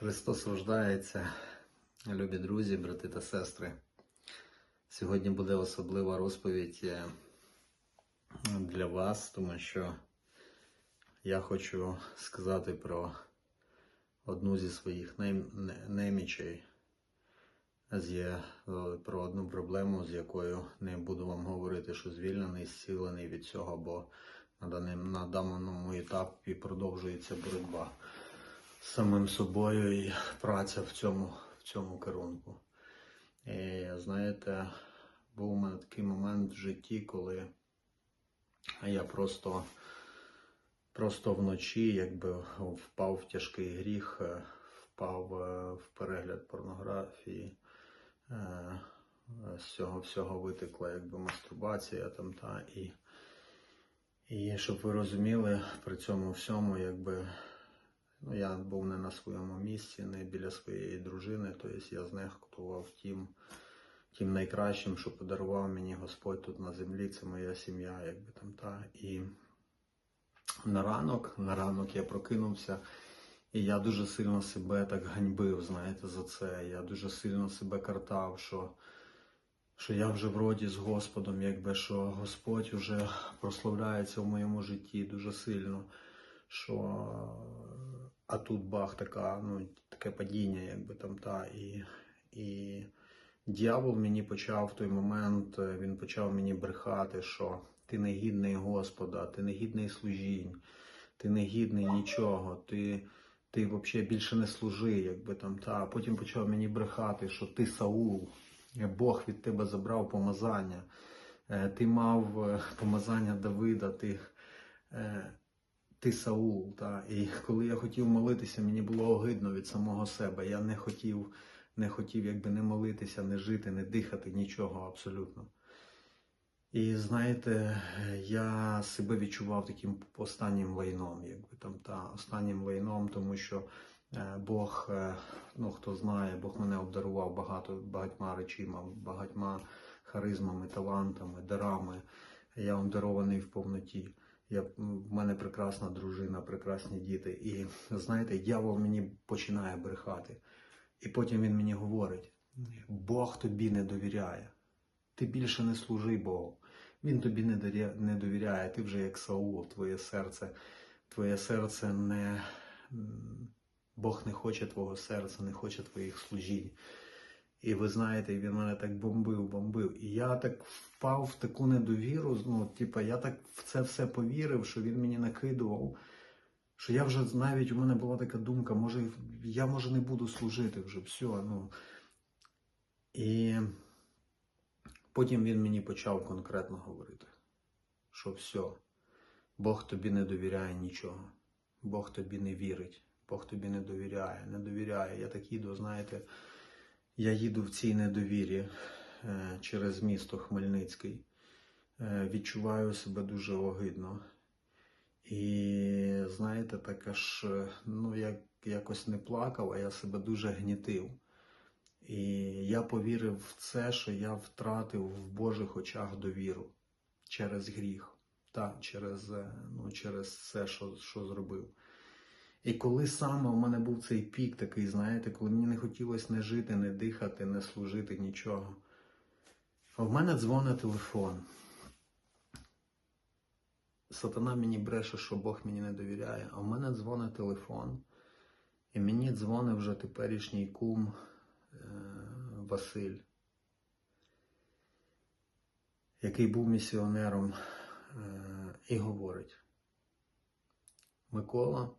Христос рождається, любі друзі, брати та сестри. Сьогодні буде особлива розповідь е, для вас, тому що я хочу сказати про одну зі своїх нем- немічей, е, про одну проблему, з якою не буду вам говорити, що звільнений, зцілений від цього, бо на, даному етапі продовжується боротьба самим собою і праця в цьому, в цьому керунку. І знаєте, був у мене такий момент в житті, коли я просто, просто вночі якби впав в тяжкий гріх, е, впав е, в перегляд порнографії. Е, З цього всього витекла якби мастурбація там та і. І щоб ви розуміли, при цьому всьому, якби ну, я був не на своєму місці, не біля своєї дружини, тобто я знехтував тим, тим найкращим, що подарував мені Господь тут на землі, це моя сім'я, якби там та. І на ранок, на ранок я прокинувся, і я дуже сильно себе так ганьбив, знаєте, за це. Я дуже сильно себе картав, що що я вже вроді з Господом, якби що Господь вже прославляється в моєму житті дуже сильно. Що а тут бах така, ну, таке падіння, якби там та. І, і дьявол мені почав в той момент, е, він почав мені брехати, що ти не гідний Господа, ти не гідний служінь, ти не гідний нічого, ти, ти взагалі більше не служи, якби там та. А потім почав мені брехати, що ти Саул. Бог від тебе забрав помазання. Е, Ти мав е, помазання Давида, ти, е, ти Саул. Та? І коли я хотів молитися, мені було огидно від самого себе. Я не хотів, не хотів якби не молитися, не жити, не дихати, нічого абсолютно. І знаєте, я себе відчував таким останнім лайном, якби там та останнім лайном, тому що Е, Бог, е, ну хто знає, Бог мене обдарував багато багатьма речима, багатьма харизмами, талантами, дарами. Я обдарований в повноті. Я, в мене прекрасна дружина, прекрасні діти. І знаєте, дьявол мені починає брехати. І потім він мені говорить: Бог тобі не довіряє. Ти більше не служи Богу. Він тобі не довіряє. Ти вже як Саул, твоє серце, твоє серце не. Бог не хоче твого серця, не хоче твоїх служінь. І ви знаєте, він мене так бомбив, бомбив. І я так впав в таку недовіру. Ну, типа, я так в це все повірив, що він мені накидував. Що я вже навіть у мене була така думка, може, я може не буду служити вже все. Ну. І потім він мені почав конкретно говорити, що все, Бог тобі не довіряє нічого, Бог тобі не вірить. Бог тобі не довіряє, не довіряє. Я так їду, знаєте, я їду в цій недовірі е, через місто Хмельницький. Е, відчуваю себе дуже огидно. І знаєте, так аж ну, я якось не плакав, а я себе дуже гнітив. І я повірив в це, що я втратив в Божих очах довіру через гріх, та, через, е, ну, через все, що, що зробив. І коли саме у мене був цей пік такий, знаєте, коли мені не хотілося не жити, не дихати, не служити нічого. В мене дзвонить телефон. Сатана мені бреше, що Бог мені не довіряє, а в мене дзвонить телефон. І мені дзвонить вже теперішній кум е, Василь, який був місіонером, е, і говорить: Микола.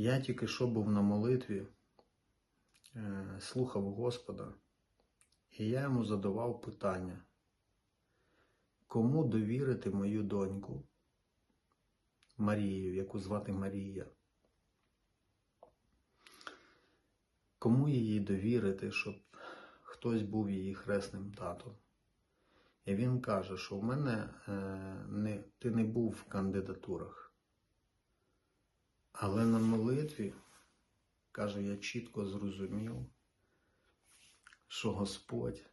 Я тільки що був на молитві, е, слухав Господа, і я йому задавав питання, кому довірити мою доньку Марію, яку звати Марія? Кому її довірити, щоб хтось був її хресним татом? І він каже, що в мене е, не, ти не був в кандидатурах. Але на молитві, каже, я чітко зрозумів, що Господь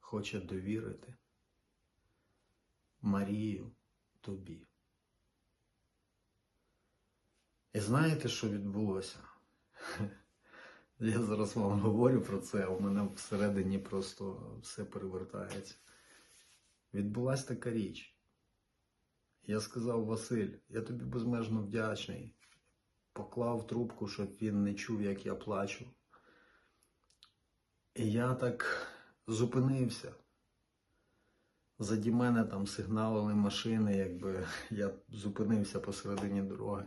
хоче довірити Марію тобі. І знаєте, що відбулося? Я зараз вам говорю про це, а у мене всередині просто все перевертається. Відбулася така річ. Я сказав, Василь, я тобі безмежно вдячний. Поклав трубку, щоб він не чув, як я плачу. І я так зупинився. Заді мене там сигналили машини, якби я зупинився посередині дороги.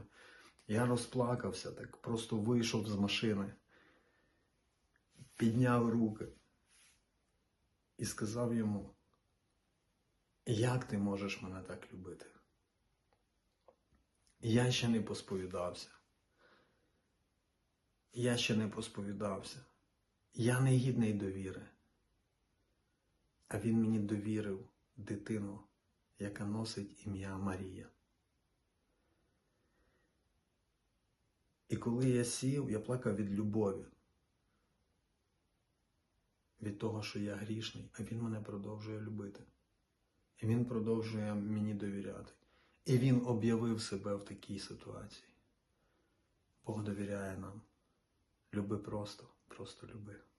Я розплакався, так просто вийшов з машини, підняв руки і сказав йому, як ти можеш мене так любити? Я ще не посповідався. Я ще не посповідався. Я не гідний довіри. А він мені довірив дитину, яка носить ім'я Марія. І коли я сів, я плакав від любові, від того, що я грішний, а він мене продовжує любити. І він продовжує мені довіряти. І він об'явив себе в такій ситуації. Бог довіряє нам. Люби просто, просто люби.